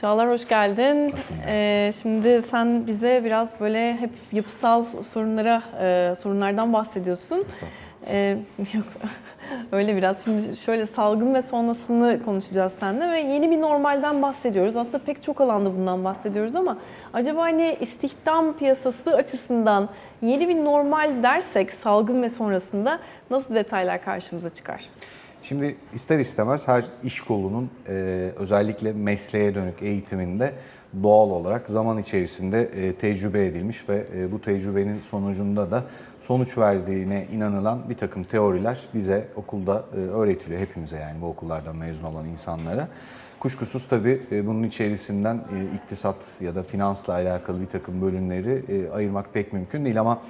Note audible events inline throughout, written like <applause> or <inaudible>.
Çağlar hoş geldin. Ee, şimdi sen bize biraz böyle hep yapısal sorunlara, e, sorunlardan bahsediyorsun. Ee, <laughs> yok öyle biraz. Şimdi şöyle salgın ve sonrasını konuşacağız seninle ve yeni bir normalden bahsediyoruz. Aslında pek çok alanda bundan bahsediyoruz ama acaba hani istihdam piyasası açısından yeni bir normal dersek salgın ve sonrasında nasıl detaylar karşımıza çıkar? Şimdi ister istemez her iş kolunun e, özellikle mesleğe dönük eğitiminde doğal olarak zaman içerisinde e, tecrübe edilmiş ve e, bu tecrübenin sonucunda da sonuç verdiğine inanılan bir takım teoriler bize okulda e, öğretiliyor. Hepimize yani bu okullardan mezun olan insanlara. Kuşkusuz tabii e, bunun içerisinden e, iktisat ya da finansla alakalı bir takım bölümleri e, ayırmak pek mümkün değil ama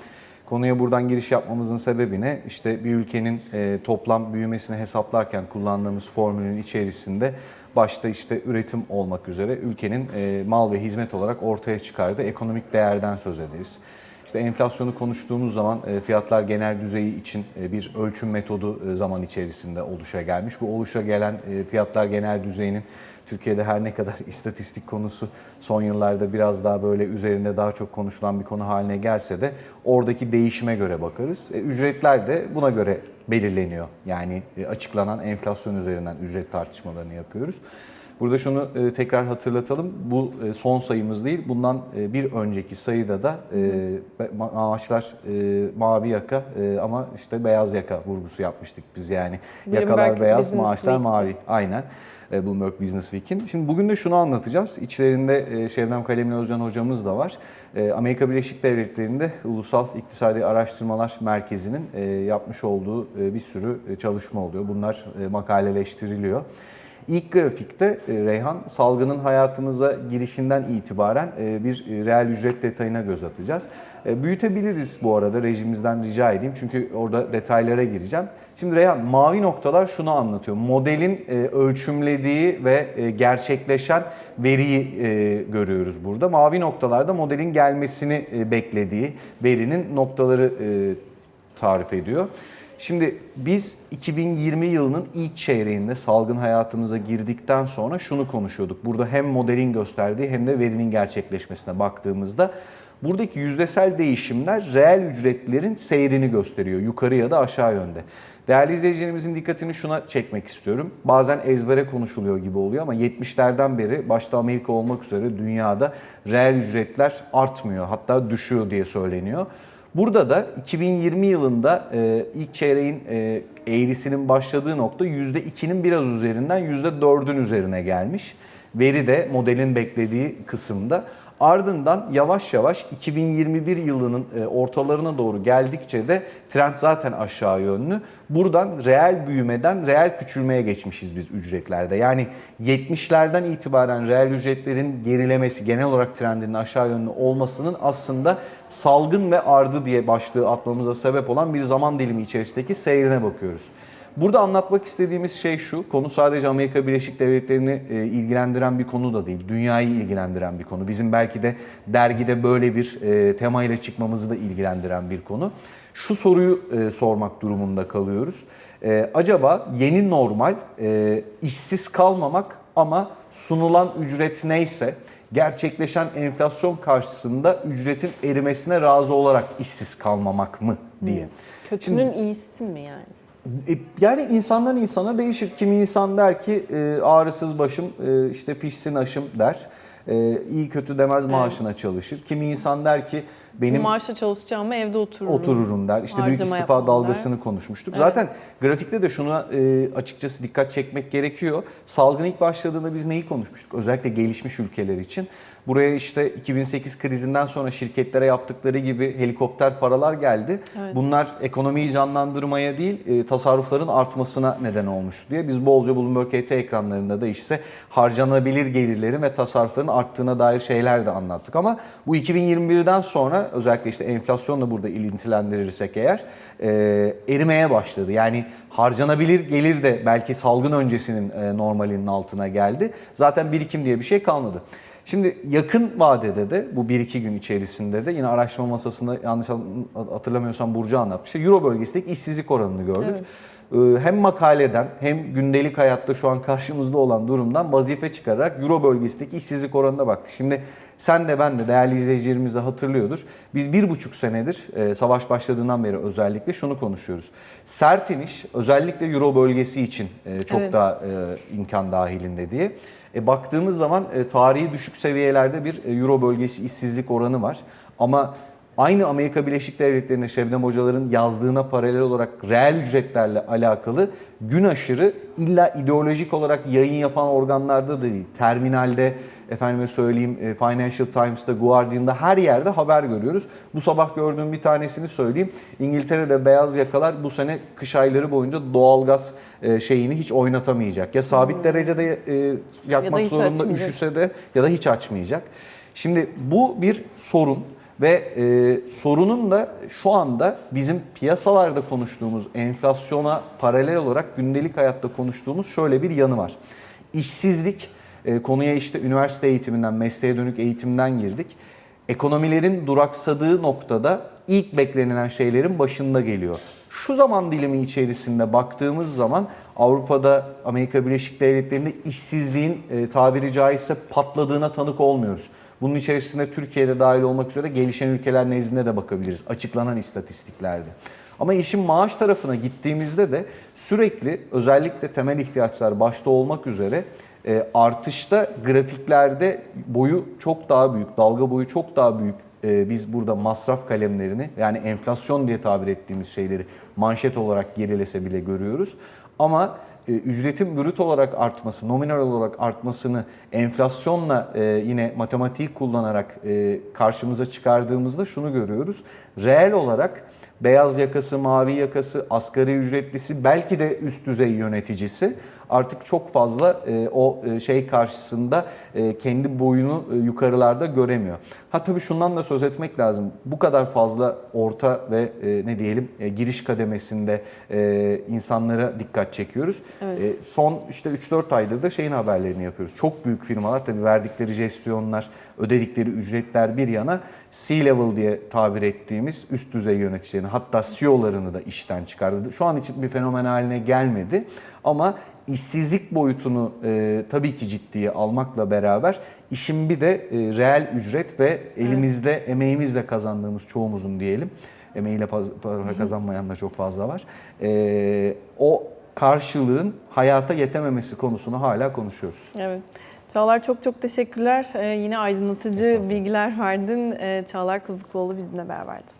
Konuya buradan giriş yapmamızın sebebi ne? İşte bir ülkenin e, toplam büyümesini hesaplarken kullandığımız formülün içerisinde başta işte üretim olmak üzere ülkenin e, mal ve hizmet olarak ortaya çıkardığı ekonomik değerden söz ederiz. İşte enflasyonu konuştuğumuz zaman e, fiyatlar genel düzeyi için e, bir ölçüm metodu e, zaman içerisinde oluşa gelmiş. Bu oluşa gelen fiyatlar genel düzeyinin Türkiye'de her ne kadar <laughs> istatistik konusu son yıllarda biraz daha böyle üzerinde daha çok konuşulan bir konu haline gelse de oradaki değişime göre bakarız. Ücretler de buna göre belirleniyor. Yani açıklanan enflasyon üzerinden ücret tartışmalarını yapıyoruz. Burada şunu e, tekrar hatırlatalım. Bu e, son sayımız değil. Bundan e, bir önceki sayıda da ma- maaşlar mavi yaka ama işte beyaz yaka vurgusu yapmıştık biz yani. Bloomberg Yakalar beyaz, Business maaşlar Week'te. mavi. Aynen. Bloomberg Business Week'in. Şimdi bugün de şunu anlatacağız. İçlerinde Şebnem Kalemli Özcan hocamız da var. Amerika Birleşik Devletleri'nde Ulusal İktisadi Araştırmalar Merkezi'nin yapmış olduğu bir sürü çalışma oluyor. Bunlar makaleleştiriliyor. İlk grafikte e, Reyhan salgının hayatımıza girişinden itibaren e, bir e, reel ücret detayına göz atacağız. Büyütebiliriz bu arada rejimizden rica edeyim çünkü orada detaylara gireceğim. Şimdi Reyhan mavi noktalar şunu anlatıyor. Modelin ölçümlediği ve gerçekleşen veriyi görüyoruz burada. Mavi noktalarda modelin gelmesini beklediği verinin noktaları tarif ediyor. Şimdi biz 2020 yılının ilk çeyreğinde salgın hayatımıza girdikten sonra şunu konuşuyorduk. Burada hem modelin gösterdiği hem de verinin gerçekleşmesine baktığımızda buradaki yüzdesel değişimler reel ücretlerin seyrini gösteriyor. Yukarı ya da aşağı yönde. Değerli izleyicilerimizin dikkatini şuna çekmek istiyorum. Bazen ezbere konuşuluyor gibi oluyor ama 70'lerden beri başta Amerika olmak üzere dünyada reel ücretler artmıyor hatta düşüyor diye söyleniyor. Burada da 2020 yılında e, ilk çeyreğin e, eğrisinin başladığı nokta %2'nin biraz üzerinden %4'ün üzerine gelmiş. Veri de modelin beklediği kısımda. Ardından yavaş yavaş 2021 yılının e, ortalarına doğru geldikçe de trend zaten aşağı yönlü. Buradan reel büyümeden reel küçülmeye geçmişiz biz ücretlerde. Yani 70'lerden itibaren reel ücretlerin gerilemesi, genel olarak trendinin aşağı yönlü olmasının aslında salgın ve ardı diye başlığı atmamıza sebep olan bir zaman dilimi içerisindeki seyrine bakıyoruz. Burada anlatmak istediğimiz şey şu, konu sadece Amerika Birleşik Devletleri'ni e, ilgilendiren bir konu da değil, dünyayı ilgilendiren bir konu. Bizim belki de dergide böyle bir e, temayla çıkmamızı da ilgilendiren bir konu. Şu soruyu e, sormak durumunda kalıyoruz. E, acaba yeni normal e, işsiz kalmamak ama sunulan ücret neyse gerçekleşen enflasyon karşısında ücretin erimesine razı olarak işsiz kalmamak mı diye. Kötünün iyisi mi yani? E, Yani insandan insana değişir. Kimi insan der ki e, ağrısız başım e, işte pişsin aşım der. E, iyi kötü demez maaşına çalışır. Kimi insan der ki Benim, maaşla çalışacağıma evde otururum. otururum der. İşte büyük Harcama istifa yapmam dalgasını der. konuşmuştuk. Evet. Zaten grafikte de şuna e, açıkçası dikkat çekmek gerekiyor. Salgın ilk başladığında biz neyi konuşmuştuk? Özellikle gelişmiş ülkeler için. Buraya işte 2008 krizinden sonra şirketlere yaptıkları gibi helikopter paralar geldi. Evet. Bunlar ekonomiyi canlandırmaya değil, e, tasarrufların artmasına neden olmuştu diye. Biz bolca Bloomberg HT ekranlarında da işte harcanabilir gelirlerin ve tasarrufların arttığına dair şeyler de anlattık. Ama bu 2021'den sonra özellikle işte enflasyonla burada ilintilendirirsek eğer e, erimeye başladı. Yani harcanabilir gelir de belki salgın öncesinin e, normalinin altına geldi. Zaten birikim diye bir şey kalmadı. Şimdi yakın vadede de bu 1-2 gün içerisinde de yine araştırma masasında yanlış hatırlamıyorsam Burcu anlatmıştı. Euro bölgesindeki işsizlik oranını gördük. Evet. e, hem makaleden hem gündelik hayatta şu an karşımızda olan durumdan vazife çıkararak Euro bölgesindeki işsizlik oranına baktık. Şimdi sen de ben de değerli izleyicilerimiz de hatırlıyordur. Biz bir buçuk senedir e, savaş başladığından beri özellikle şunu konuşuyoruz. Sert iniş özellikle Euro bölgesi için e, çok Evet. daha e, imkan dahilinde diye. E, baktığımız zaman e, tarihi düşük seviyelerde bir e, Euro bölgesi işsizlik oranı var. Ama aynı Amerika Birleşik Devletleri'nde Şebnem Hocaların yazdığına paralel olarak reel ücretlerle alakalı gün aşırı illa ideolojik olarak yayın yapan organlarda da değil. Terminalde, efendime söyleyeyim e, Financial Times'ta, Guardian'da her yerde haber görüyoruz. Bu sabah gördüğüm bir tanesini söyleyeyim. İngiltere'de beyaz yakalar bu sene kış ayları boyunca doğalgaz e, şeyini hiç oynatamayacak. Ya sabit derecede e, yakmak hiç zorunda açmayacak. üşüse de ya da hiç açmayacak. Şimdi bu bir sorun ve e, sorunun da şu anda bizim piyasalarda konuştuğumuz enflasyona paralel olarak gündelik hayatta konuştuğumuz şöyle bir yanı var. İşsizlik e, konuya işte üniversite eğitiminden, mesleğe dönük eğitimden girdik. Ekonomilerin duraksadığı noktada ilk beklenilen şeylerin başında geliyor. Şu zaman dilimi içerisinde baktığımız zaman Avrupa'da, Amerika Birleşik Devletleri'nde işsizliğin e, tabiri caizse patladığına tanık olmuyoruz. Bunun içerisinde Türkiye'de dahil olmak üzere gelişen ülkeler nezdinde de bakabiliriz açıklanan istatistiklerde. Ama işin maaş tarafına gittiğimizde de sürekli özellikle temel ihtiyaçlar başta olmak üzere e, artışta grafiklerde boyu çok daha büyük, dalga boyu çok daha büyük e, biz burada masraf kalemlerini yani enflasyon diye tabir ettiğimiz şeyleri manşet olarak gerilese bile görüyoruz. Ama e, ücretin brüt olarak artması, nominal olarak artmasını enflasyonla e, yine matematiği kullanarak e, karşımıza çıkardığımızda şunu görüyoruz. Reel olarak beyaz yakası, mavi yakası, asgari ücretlisi, belki de üst düzey yöneticisi artık çok fazla e, o e, şey karşısında e, kendi boyunu e, yukarılarda göremiyor. Ha tabii şundan da söz etmek lazım. Bu kadar fazla orta ve e, ne diyelim e, giriş kademesinde e, insanlara dikkat çekiyoruz. Evet. E, son işte 3-4 aydır da şeyin haberlerini yapıyoruz. Çok büyük firmalar tabii verdikleri jestyonlar, ödedikleri ücretler bir yana C-level diye tabir ettiğimiz üst düzey yöneticilerini hatta CEO'larını da işten çıkardı. Şu an için bir fenomen haline gelmedi ama işsizlik boyutunu e, tabii ki ciddiye almakla beraber işin bir de e, reel ücret ve elimizde emeğimizle kazandığımız çoğumuzun diyelim emeğiyle para kazanmayan da çok fazla var. E, o karşılığın hayata yetememesi konusunu hala konuşuyoruz. Evet. Çağlar çok çok teşekkürler. Ee, yine aydınlatıcı bilgiler verdin. Ee, Çağlar Kuzukluoğlu bizimle beraberdi.